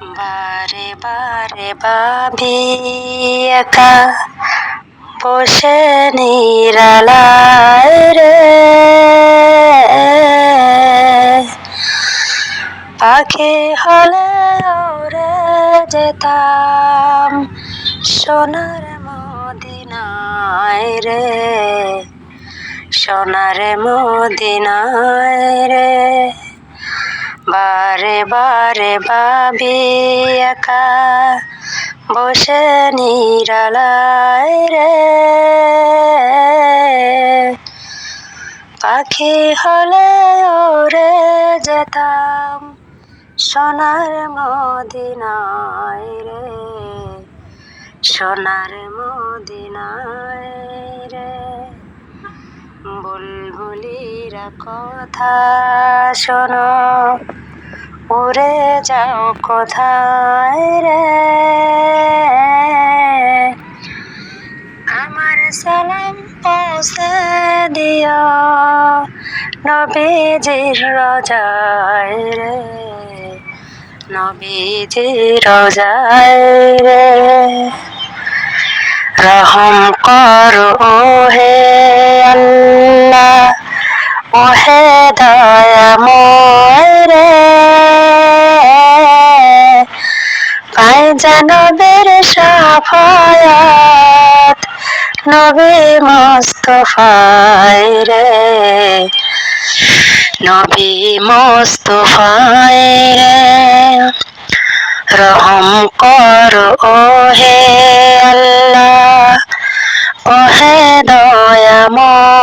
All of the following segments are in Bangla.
বারে বারে ভাবি বসে নিরালায় রে। পাখি হলে ওরে যেতাম সোনার মদিনায় রে, সোনার মদিনায় রে। বারে বারে ভাবি একা, বসে নিরালায় রে। পাখি হলে ওরে যেতাম সোনার মদিনায় রে, সোনার মদিনায় রে। বুলবুলিরা কথা শোনো উড়ে যাও কোথায় রে? আমার সালাম পৌঁছে দিও নবীজির রোজায় রে। নবীজির রোজায় রে। ও হে দয়াময় রে। পাই জানবের সাফায়াত নবী মোস্তফায় রে। নবী মোস্তফায় রে। রহম কর ও হে আল্লাহ। ও হে দয়াময়।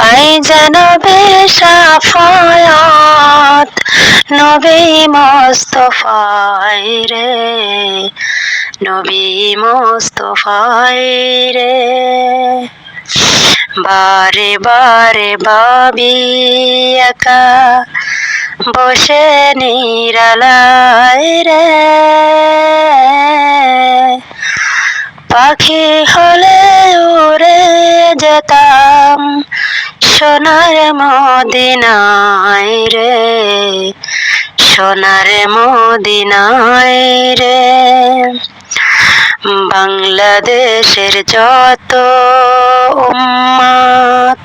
পাই যেন বেশাফায়াত। নবী মোস্তফায় রে, নবী মোস্তফায় রে। বারে বারে ভাবি একা, বসে নিরালায় রে। পাখি হলে উড়ে যেতাম সোনার মদিনায় রে, সোনার মদিনায় রে। বাংলাদেশের যত উম্মাত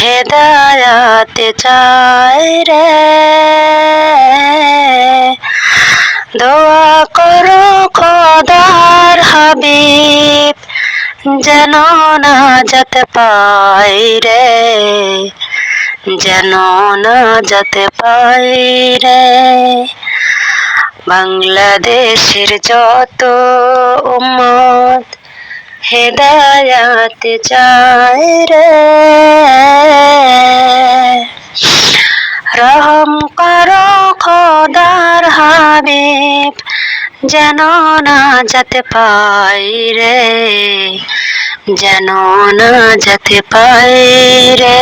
হেদায়াতে চায় রে, দোয়া করো খোদার হাবিব। যেন না যেতে পাই রে, যেন না যেতে পাই রে। বাংলাদেশের যত উম্মত হেদায়াত চায় রে, রহম করো খোদার হাবিব যেন না যেতে পাই রে যেন না যেতে পাই রে।